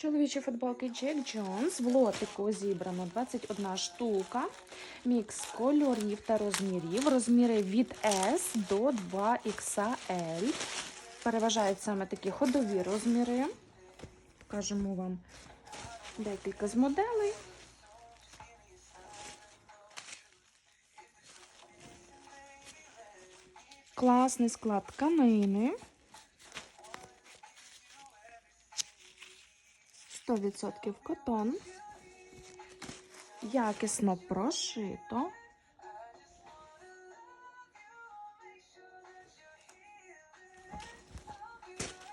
Чоловічі футболки Джек Джонс в лотику зібрано 21 штука. Мікс кольорів та розмірів. Розміри від S до 2XL. Переважають саме такі ходові розміри. Покажемо вам декілька з моделей. Класний склад тканини. 100% котон. Якісно прошито.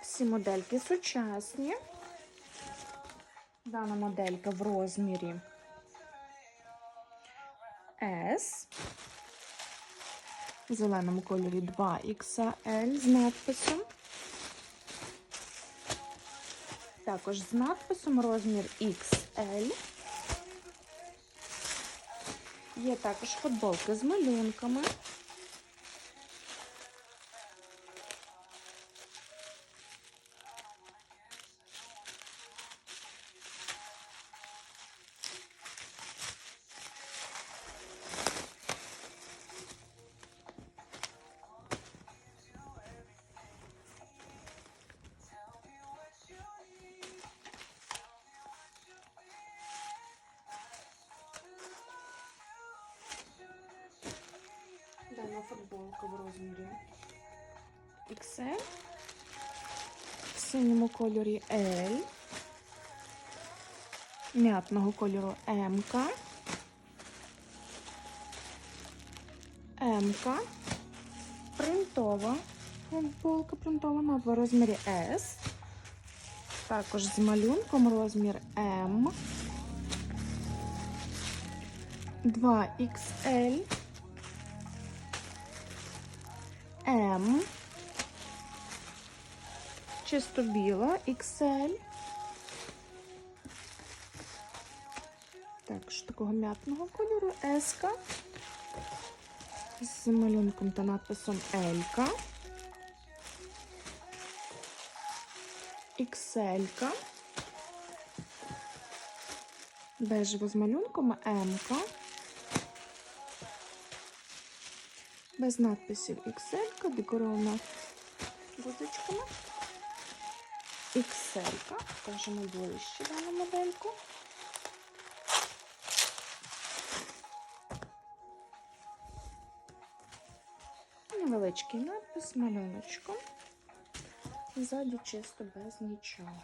Всі модельки сучасні. Дана моделька в розмірі S. В зеленому кольорі 2XL з надписом. Також з надписом розмір XL. Є також футболки з малюнками. Футболка в розмірі XL. В синьому кольорі L. М'ятного кольору М. М. Принтова футболка принтована в розмірі S. Також з малюнком розмір М. 2XL. М. Чисто біла XL. Також такого м'ятного кольору S. З малюнком та надписом L. XL. Бежево з малюнком М. Без надписів XL, декорована гудзичками. XL, покажемо ближче дану модельку. Невеличкий надпис, малюночком. Ззаді чисто без нічого.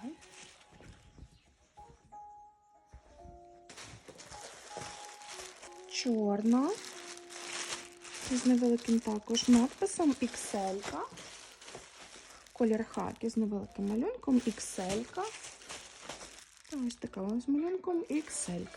Чорна з невеликим також надписом XL. Колір хаки з невеликим малюнком XL. -ка. ось така з малюнком XL.